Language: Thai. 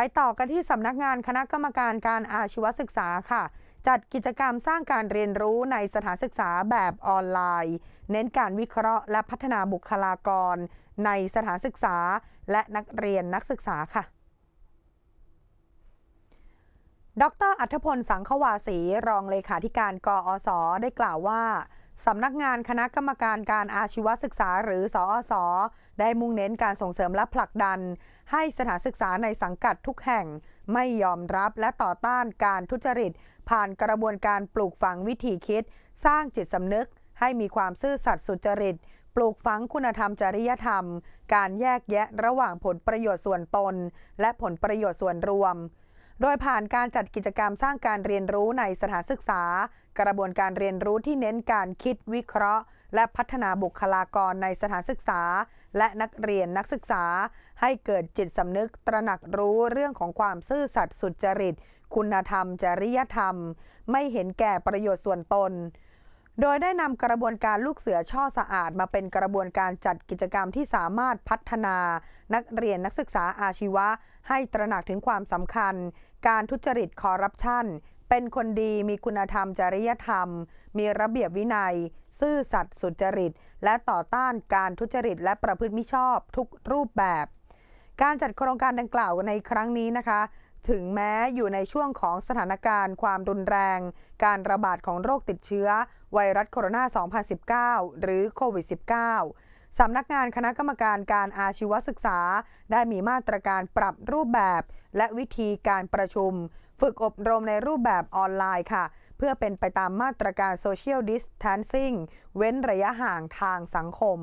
ไปต่อกันที่สำนักงานคณะกรรมการการอาชีวศึกษาค่ะ จัดกิจกรรมสร้างการเรียนรู้ในสถานศึกษาแบบออนไลน์ เน้นการวิเคราะห์และพัฒนาบุคลากร ในสถานศึกษา และนักเรียนนักศึกษาค่ะดรอัธพลสังควาสีรองเลขาธิการกอส ได้กล่าวว่า สำนักงานคณะกรรมการการอาชีวศึกษาหรือ สอสอได้มุ่งเน้นการส่งเสริมและผลักดัน ให้สถานศึกษาในสังกัดทุกแห่ง ไม่ยอมรับและต่อต้านการทุจริต ผ่านกระบวนการปลูกฝังวิธีคิด สร้างจิตสำนึก ให้มีความซื่อสัตย์สุจริต ปลูกฝังคุณธรรมจริยธรรม การแยกแยะระหว่างผลประโยชน์ส่วนตน และผลประโยชน์ส่วนรวม โดยผ่านการจัดกิจกรรมสร้างการเรียนรู้ในสถานศึกษา กระบวนการเรียนรู้ที่เน้นการคิดวิเคราะห์ และพัฒนาบุคลากรในสถานศึกษา และนักเรียนนักศึกษา ให้เกิดจิตสำนึกตระหนักรู้เรื่องของความซื่อสัตย์สุจริต คุณธรรม จริยธรรม ไม่เห็นแก่ประโยชน์ส่วนตน โดยได้นำกระบวนการลูกเสือช่อสะอาดมาเป็นกระบวนการจัดกิจกรรมที่สามารถพัฒนา นักเรียนนักศึกษาอาชีวะ ให้ตระหนักถึงความสำคัญ การทุจริตคอร์รัปชันเป็นคนดีมีคุณธรรมจริยธรรม มีระเบียบวินัย ซื่อสัตย์สุจริต และต่อต้านการทุจริตและประพฤติมิชอบทุกรูปแบบ การจัดโครงการดังกล่าวในครั้งนี้นะคะ ถึงแม้อยู่ในช่วงของสถานการณ์ความรุนแรง การระบาดของโรคติดเชื้อ ไวรัสโคโรนา 2019 หรือโควิด -19 สำนักงานคณะกรรมการการอาชีวศึกษา ได้มีมาตรการปรับรูปแบบ และวิธีการประชุม ฝึกอบรมในรูปแบบออนไลน์ค่ะ เพื่อเป็นไปตามมาตรการ Social Distancing เว้นระยะห่างทางสังคม